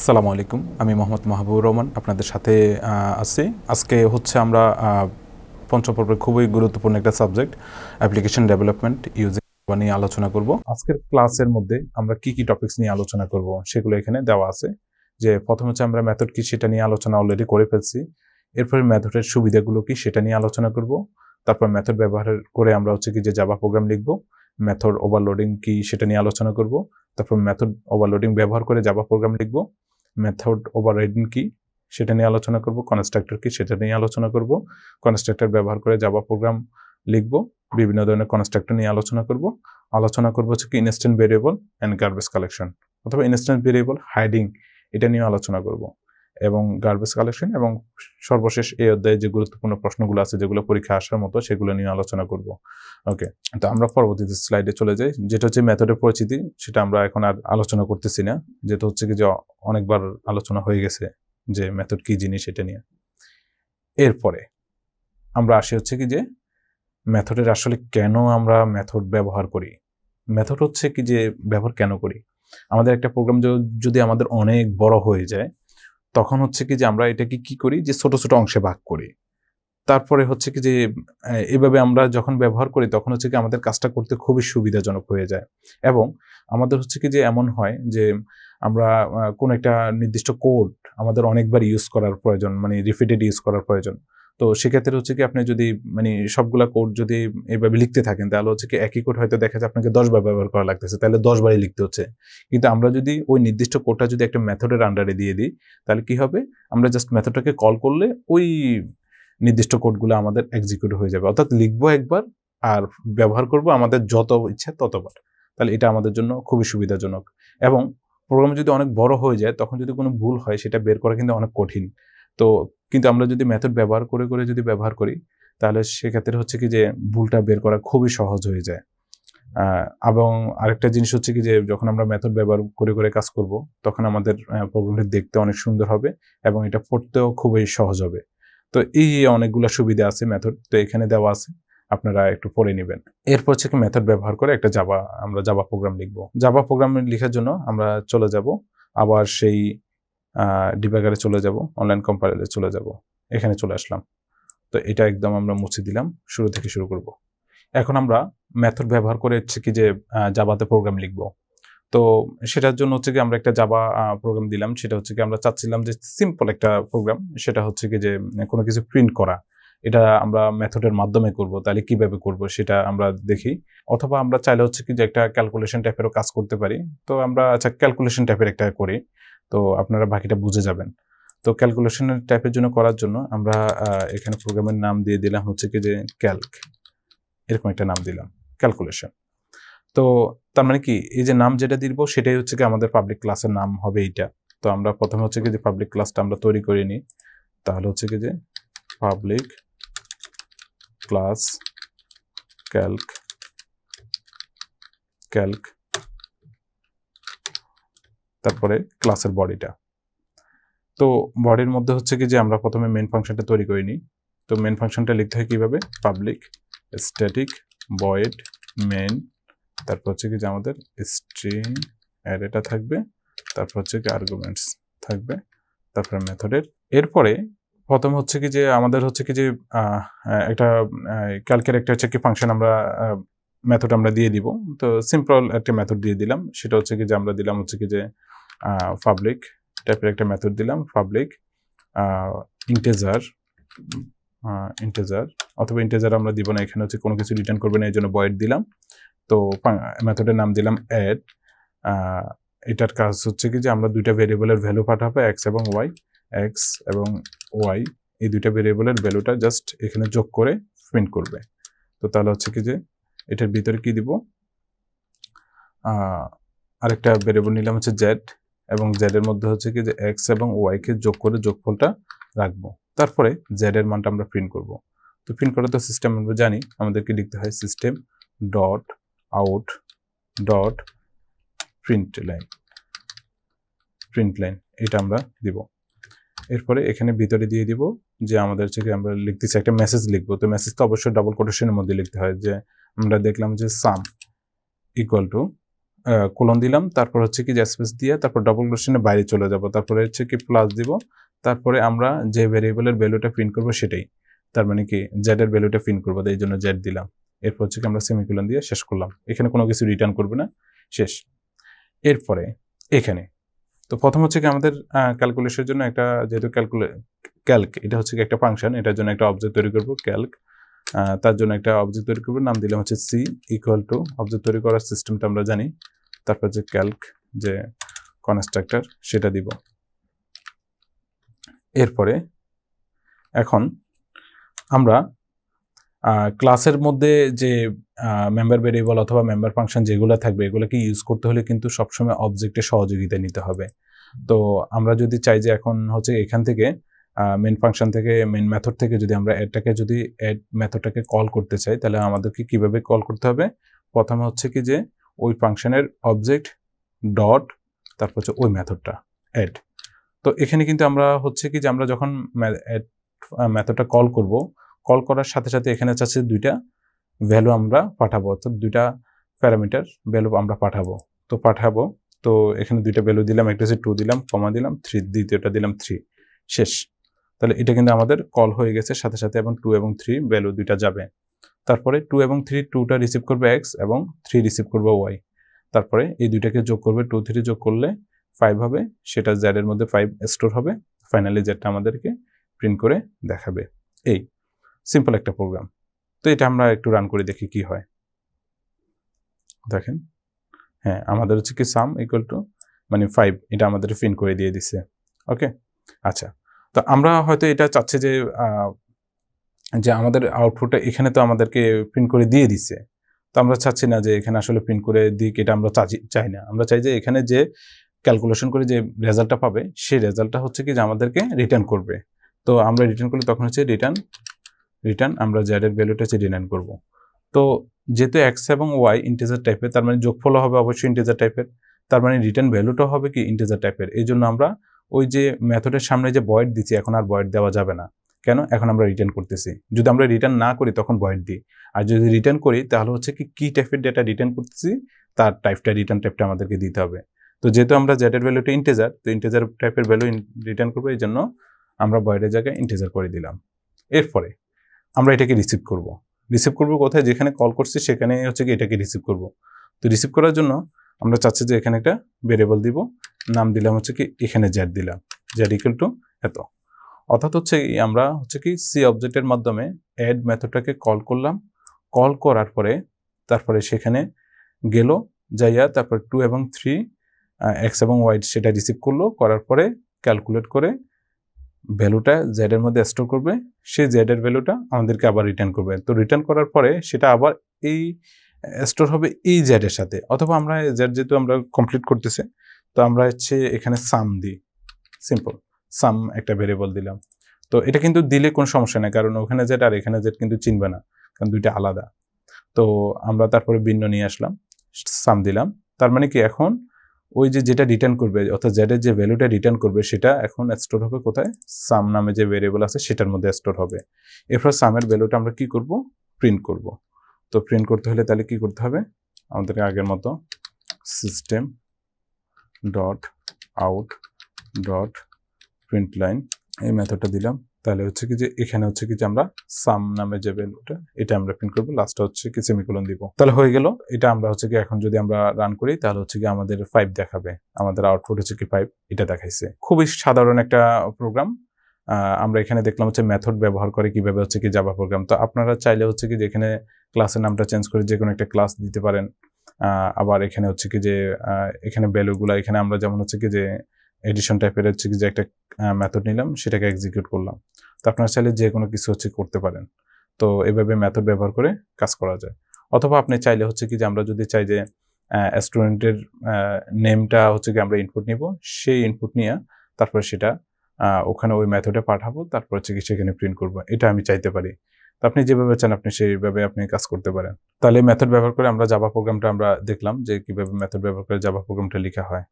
আসসালামু আলাইকুম। আমি মোহাম্মদ মাহবুবুর রহমান আপনাদের সাথে আছি। আজকে হচ্ছে আমরা আহ, পঞ্চম পর্বের খুবই গুরুত্বপূর্ণ একটা সাবজেক্ট অ্যাপ্লিকেশন ডেভেলপমেন্ট ইউজিং নিয়ে আলোচনা করব। আজকের ক্লাসের মধ্যে আমরা কি কি টপিকস নিয়ে আলোচনা করব সেগুলো এখানে দেওয়া আছে। যে প্রথম হচ্ছে আমরা মেথড কি সেটা নিয়ে আলোচনা অলরেডি করে ফেলছি। এরপরে মেথডের সুবিধাগুলো কি সেটা নিয়ে আলোচনা করব। তারপর মেথড ব্যবহার করে আমরা হচ্ছে কি যে জাভা প্রোগ্রাম লিখব। মেথড ওভারলোডিং কি সেটা নিয়ে আলোচনা করব। তারপর মেথড ওভারলোডিং ব্যবহার করে জাভা প্রোগ্রাম লিখব। মেথড ওভাররাইডিং কি সেটা নিয়ে আলোচনা করব কনস্ট্রাক্টর কি সেটা নিয়ে আলোচনা করব কনস্ট্রাক্টর ব্যবহার করে যাবা প্রোগ্রাম লিখব, বিভিন্ন ধরনের কনস্ট্রাক্টর নিয়ে আলোচনা করব আলোচনা করব হচ্ছে কি instant variable and garbage collection অথবা ইনস্ট্যান্ট ভেরিয়েবল হাইডিং এটা নিয়ে আলোচনা করব। এবং গার্বেজ কালেকশন এবং সর্বশেষ এই অধ্যায়ে যে গুরুত্বপূর্ণ প্রশ্নগুলো আছে, যেগুলো পরীক্ষা আসার মতো সেগুলো নিয়ে আলোচনা করব। ওকে তো আমরা পরবর্তীতে স্লাইডে চলে যাই। যেটা হচ্ছে মেথডের পরিচিতি, সেটা আমরা এখন আর আলোচনা করতেছি না। যেটা হচ্ছে কি যে অনেকবার আলোচনা হয়ে গেছে যে মেথড কি জিনিস এটা নিয়ে। এরপরে আমরা আসি হচ্ছে কি যে মেথডের আসলে কেন আমরা মেথড ব্যবহার করি? মেথড হচ্ছে কি যে ব্যবহার কেন করি? আমাদের একটা প্রোগ্রাম যদি আমাদের অনেক বড় হয়ে যায় তখন হচ্ছে কি যে আমরা এটাকে কি করি? যে ছোট ছোট অংশে ভাগ করি। তারপরে হচ্ছে কি যে এভাবে আমরা যখন ব্যবহার করি, তখন হচ্ছে কি আমাদের কাজটা করতে খুবই সুবিধাজনক হয়ে যায়। এবং আমাদের হচ্ছে কি যে এমন হয় যে, আমরা কোন একটা নির্দিষ্ট কোড আমাদের অনেকবার ইউজ করার প্রয়োজন মানে রিপিটেড ইউজ করার প্রয়োজন। তো সেক্ষেত্রে হচ্ছে কি আপনি যদি মানে সবগুলা কোড যদি এইভাবে লিখতে থাকেন, তাহলে হচ্ছে কি একই কোড হয়তো দেখা যায় আপনাকে দশবার ব্যবহার করা লাগতেছে, তাহলে দশবারই লিখতে হচ্ছে। কিন্তু আমরা যদি ওই নির্দিষ্ট কোডটা যদি একটা মেথডের আন্ডারে দিয়ে দিই, তাহলে কি হবে? আমরা জাস্ট মেথডটাকে কল করলে ওই নির্দিষ্ট কোডগুলো আমাদের এক্সিকিউট হয়ে যাবে। অর্থাৎ লিখব একবার আর ব্যবহার করব আমাদের যত ইচ্ছা ততবার। তাহলে এটা আমাদের জন্য খুবই সুবিধাজনক। এবং প্রোগ্রাম যদি অনেক বড় হয়ে যায়, তখন যদি কোনো ভুল হয়, সেটা বের করা কিন্তু অনেক কঠিন। তো কিন্তু আমরা যদি মেথড ব্যবহার করে করে যদি ব্যবহার করি, তাহলে সেক্ষেত্রে হচ্ছে কি যে ভুলটা বের করা খুবই সহজ হয়ে যায়। এবং আরেকটা জিনিস হচ্ছে কি যে যখন আমরা মেথড ব্যবহার করে করে কাজ করব, তখন আমাদের প্রোগ্রামটি দেখতে অনেক সুন্দর হবে এবং এটা পড়তেও খুবই সহজ হবে। তো এই অনেকগুলো সুবিধা আছে মেথড তো এখানে দেওয়া আছে, আপনারা একটু পড়ে নেবেন। এরপর হচ্ছে কি মেথড ব্যবহার করে একটা জাবা আমরা জাভা প্রোগ্রাম লিখব। জাভা প্রোগ্রাম লেখার জন্য আমরা চলে যাব, আবার সেই ডিবাগারে চলে যাব অনলাইন কম্পাইলারে চলে যাব, এখানে চলে আসলাম। তো এটা একদম আমরা মুছে দিলাম, শুরু থেকে শুরু করব। এখন আমরা মেথড ব্যবহার করে হচ্ছে কি যে জাভাতে প্রোগ্রাম লিখব। তো সেটার জন্য হচ্ছে কি আমরা একটা জাভা প্রোগ্রাম দিলাম, সেটা হচ্ছে কি আমরা চাচ্ছিলাম যে সিম্পল একটা প্রোগ্রাম সেটা হচ্ছে কি যে, কোনো কিছু প্রিন্ট করা। এটা আমরা মেথডের মাধ্যমে করব, তাহলে কীভাবে করব সেটা আমরা দেখি। অথবা আমরা চাইলে হচ্ছে কি যে একটা ক্যালকুলেশন টাইপেরও কাজ করতে পারি। তো আমরা আচ্ছা ক্যালকুলেশন টাইপের একটা করি। তো আপনারা বাকিটা বুঝে যাবেন। তো ক্যালকুলেশনের টাইপের জন্য করার জন্য আমরা এখানে প্রোগ্রামের নাম দিয়ে দিলাম হচ্ছে কি যে ক্যালক এরকম একটা নাম দিলাম ক্যালকুলেশন তো তার মানে কি, এই যে নাম যেটা দিব সেটাই হচ্ছে কি আমাদের পাবলিক ক্লাসের নাম হবে এইটা। তো আমরা প্রথমে হচ্ছে কি যে পাবলিক ক্লাসটা আমরা তৈরি করে নিই। তাহলে হচ্ছে কি যে পাবলিক ক্লাস ক্যালক ক্যালক তারপরে ক্লাসের বডিটা তো বডির মধ্যে হচ্ছে কি যে আমরা প্রথমে মেন ফাংশনটা তৈরি করে নিই। তো মেন ফাংশনটা লিখতে হয় কীভাবে? পাবলিক স্ট্যাটিক ভয়েড মেন তারপর হচ্ছে কি যে আমাদের স্ট্রিং অ্যারেটা থাকবে, তারপর হচ্ছে কি আর্গুমেন্টস থাকবে, তারপরে মেথডের। এরপরে প্রথম হচ্ছে কি যে আমাদের হচ্ছে কি যে একটা ক্যালকের একটা হচ্ছে কি ফাংশন আমরা মেথড আমরা দিয়ে দিব। তো সিম্পল একটা মেথড দিয়ে দিলাম। সেটা হচ্ছে কি যে আমরা দিলাম হচ্ছে কি যে পাবলিক টাইপের একটা মেথড দিলাম পাবলিক ইন্টেজার ইন্টেজার অথবা ইন্টেজার আমরা দিব না, এখানে হচ্ছে কোনো কিছু রিটার্ন করবে না, এই জন্য বয়েড দিলাম। তো মেথডের নাম দিলাম অ্যাড এটার কাজ হচ্ছে কি যে আমরা দুইটা ভেরিয়েবলের ভ্যালু পাঠাবো এক্স এবং ওয়াই এক্স এবং ওয়াই এই দুইটা ভেরিয়েবলের ভ্যালুটা জাস্ট এখানে যোগ করে প্রিন্ট করবে। তো তাহলে হচ্ছে কি যে এটার ভিতরে কি দিব? আরেকটা ভেরিয়েবল নিলাম হচ্ছে জেড এবং জেড এর মধ্যে হচ্ছে কি যে এক্স এবং ওয়াই কে যোগ করে যোগফলটা রাখব। তারপরে জেড এর মানটা আমরা প্রিন্ট করব। তো প্রিন্ট করা তো সিস্টেম আমরা জানি, আমাদেরকে লিখতে হয় system dot out dot print line print line এটা আমরা দিব। এরপরে এখানে ভিতরে দিয়ে দিব যে আমাদের হচ্ছে কি আমরা লিখতেছি একটা মেসেজ লিখব। তো মেসেজ তো অবশ্যই ডাবল কোটেশনের মধ্যে লিখতে হয় যে আমরা দেখলাম যে সাম ইকুয়াল টু কোলন দিলাম, তারপর হচ্ছে কি স্পেস দিয়ে তারপর ডবল কোশ্চেনের বাইরে চলে যাব, তারপরে হচ্ছে কি প্লাস দিব, তারপরে আমরা যে ভেরিয়েবলের ভ্যালুটা প্রিন্ট করব সেটাই, তার মানে কি জেড এর ভ্যালুটা প্রিন্ট করব, এই জন্য জেড দিলাম, এরপর হচ্ছে কি আমরা সেমিকুলন দিয়ে শেষ করলাম, এখানে কোনো কিছু রিটার্ন করবে না, শেষ, এরপরে এখানে, তো প্রথম হচ্ছে কি আমাদের ক্যালকুলেশনের জন্য একটা যেহেতু ক্যালকুলে ক্যালক এটা হচ্ছে কি একটা ফাংশন এটার জন্য একটা অবজেক্ট তৈরি করব ক্যালক তার জন্য একটা অবজেক্ট তৈরি করব, নাম দিলাম হচ্ছে সি ইকুয়াল টু অবজেক্ট তৈরি করার সিস্টেমটা আমরা জানি। তারপর যে ক্যালক যে কনস্ট্রাক্টর সেটা দিব। এরপরে এখন আমরা ক্লাসের মধ্যে যে মেম্বার ভেরিয়েবল অথবা মেম্বার ফাংশন যেগুলো থাকবে, এগুলোকে ইউজ করতে হলে কিন্তু সবসময় অবজেক্টের সহযোগিতা নিতে হবে। তো আমরা যদি চাই যে এখন হচ্ছে এখান থেকে মেন ফাংশন থেকে মেন মেথড থেকে যদি আমরা এটাকে যদি অ্যাড মেথডটাকে কল করতে চাই, তাহলে আমাদেরকে কীভাবে কল করতে হবে? প্রথমে হচ্ছে কি যে, ওই ফাংশনের অবজেক্ট ডট তারপর হচ্ছে ওই মেথডটা অ্যাড তো এখানে কিন্তু আমরা হচ্ছে কি যে, আমরা যখন অ্যাড মেথডটা কল করব কল করার সাথে সাথে এখানে চাচ্ছে দুইটা ভ্যালু আমরা পাঠাবো, অর্থাৎ দুইটা প্যারামিটার ভ্যালু আমরা পাঠাবো। তো পাঠাবো, তো এখানে দুইটা ভ্যালু দিলাম, একটা হচ্ছে টু দিলাম কমা দিলাম থ্রি দ্বিতীয়টা দিলাম থ্রি শেষ। তাহলে এটা কিন্তু আমাদের কল হয়ে গেছে, সাথে সাথে এবং টু এবং থ্রি ভ্যালু দুইটা যাবে। তারপরে টু এবং থ্রি টুটা রিসিভ করবে এক্স এবং থ্রি রিসিভ করবে ওয়াই তারপরে এই দুইটাকে যোগ করবে টু থ্রি যোগ করলে ফাইভ হবে, সেটা জ্যাডের মধ্যে ফাইভ স্টোর হবে ফাইনালি জ্যাডটা আমাদেরকে প্রিন্ট করে দেখাবে। এই সিম্পল একটা প্রোগ্রাম তো এটা আমরা একটু রান করে দেখি কি হয়। দেখেন হ্যাঁ আমাদের হচ্ছে কি সাম ইকুয়াল টু মানে ফাইভ এটা আমাদের প্রিন্ট করে দিয়ে দিছে। ওকে আচ্ছা তো আমরা হয়তো এটা চাচ্ছে যে যে আমাদের আউটপুটটা এখানে তো আমাদেরকে প্রিন্ট করে দিয়ে দিছে। তো আমরা চাচ্ছি না যে এখানে আসলে প্রিন্ট করে দিক, এটা আমরা চাই না। আমরা চাই যে এখানে যে ক্যালকুলেশন করে যে রেজাল্টটা পাবে, সেই রেজাল্টটা হচ্ছে কি যে আমাদেরকে রিটার্ন করবে। তো আমরা রিটার্ন করলে তখন হচ্ছে রিটার্ন রিটার্ন আমরা জ্যাডের ভ্যালুটা হচ্ছে রিটার্ন করব। তো যেহেতু এক্স এবং ওয়াই ইন্টিজার টাইপের তার মানে যোগফল হবে অবশ্যই ইন্টিজার টাইপের তার মানে রিটার্ন ভ্যালুটাও হবে কি ইন্টিজার টাইপের এই জন্য আমরা ওই যে মেথডের সামনে যে বয়েড দিচ্ছি এখন আর বয়েড দেওয়া যাবে না। কেন? এখন আমরা রিটার্ন করতেছি। যদি আমরা রিটার্ন না করি, তখন বয়েড দিই। আর যদি রিটার্ন করি, তাহলে হচ্ছে কি কি টাইপের ডেটা রিটার্ন করতেছি, তার টাইপটা রিটার্ন টাইপটা আমাদেরকে দিতে হবে। তো যেহেতু আমরা জেডের ভ্যালুটা ইন্টেজার তো ইন্টেজার টাইপের ভ্যালু রিটার্ন করব, এই জন্য আমরা বয়েডের জায়গায় ইন্টেজার করে দিলাম। এরপরে আমরা এটাকে রিসিভ করব। রিসিভ করব কোথায়? যেখানে কল করছি, সেখানে হচ্ছে কি, এটাকে রিসিভ করব। তো রিসিভ করার জন্য আমরা চাচ্ছি যে এখানে একটা ভেরিয়েবল দিব। নাম দিলাম হচ্ছে কি, এখানে জ্যাড দিলাম। জ্যাড ইকুয়াল টু এত। অর্থাৎ হচ্ছে আমরা হচ্ছে কি সি অবজেক্টের মাধ্যমে অ্যাড মেথডটাকে কল করলাম। কল করার পরে তারপরে সেখানে গেল, যাইয়া তারপর টু এবং থ্রি এক্স এবং ওয়াই সেটা রিসিভ করল। করার পরে ক্যালকুলেট করে ভ্যালুটা জেড এর মধ্যে স্টোর করবে। সেই জেড এর ভ্যালুটা আমাদেরকে আবার রিটার্ন করবে। তো রিটার্ন করার পরে সেটা আবার এই স্টোর হবে এই জেড এর সাথে। অথবা আমরা জেড যেহেতু আমরা কমপ্লিট করতেছে তো আমরা হচ্ছে এখানে সাম দিই। সিম্পল সাম একটা ভেরিয়েবল দিলাম। তো এটা কিন্তু দিলে কোনো সমস্যা নেই, কারণ ওখানে জেড আর এখানে জেড কিন্তু চিনবে না, কারণ দুইটা আলাদা। তো আমরা তারপরে ভিন্ন নিয়ে আসলাম সাম দিলাম। তার মানে কি এখন ওই যে যেটা রিটার্ন করবে, অর্থাৎ জেডের যে ভ্যালুটা রিটার্ন করবে, সেটা এখন স্টোর হবে কোথায়? সাম নামে যে ভেরিয়েবল আছে, সেটার মধ্যে স্টোর হবে। এরপর সামের ভ্যালুটা আমরা কি করব? প্রিন্ট করব। তো প্রিন্ট করতে হলে তাহলে কি করতে হবে? আমাদের আগের মতো system dot out dot print line এই মেথডটা দিলাম। তাহলে হচ্ছে কি যে এখানে হচ্ছে কি যে আমরা সাম নামে যে ভ্যালুটা এটা আমরা প্রিন্ট করব। লাস্টটা হচ্ছে কি সেমিকোলন দিব। তাহলে হয়ে গেল। এটা আমরা হচ্ছে কি এখন যদি আমরা রান করি, তাহলে হচ্ছে কি আমাদের ফাইভ দেখাবে। আমাদের আউটপুট হচ্ছে কি ফাইভ এটা দেখাইছে। খুবই সাধারণ একটা প্রোগ্রাম আমরা এখানে দেখলাম হচ্ছে মেথড ব্যবহার করে কীভাবে হচ্ছে কি জাভা প্রোগ্রাম তো আপনারা চাইলে হচ্ছে কি যেখানে ক্লাসের নামটা চেঞ্জ করে যে কোনো একটা ক্লাস দিতে পারেন। আবার এখানে হচ্ছে কি যে এখানে ভ্যালুগুলো এখানে আমরা যেমন হচ্ছে কি যে এডিশন টাইপের হচ্ছে কি যে একটা মেথড নিলাম, সেটাকে এক্সিকিউট করলাম। তো আপনারা চাইলে যে কোনো কিছু হচ্ছে করতে পারেন। তো এভাবে মেথড ব্যবহার করে কাজ করা যায়। অথবা আপনি চাইলে হচ্ছে কি যে, আমরা যদি চাই যে স্টুডেন্টের নেমটা হচ্ছে কি আমরা ইনপুট নিব, সেই ইনপুট নিয়ে তারপরে সেটা ওখানে ওই মেথডে পাঠাবো, তারপর হচ্ছে কি সেখানে প্রিন্ট করব। এটা আমি চাইতে পারি। আপনি যেভাবে চান আপনি সেইভাবে আপনি কাজ করতে পারেন। তাহলে মেথড ব্যবহার করে আমরা জাভা প্রোগ্রামটা আমরা দেখলাম যে কীভাবে মেথড ব্যবহার করে জাভা প্রোগ্রামটা লেখা হয়।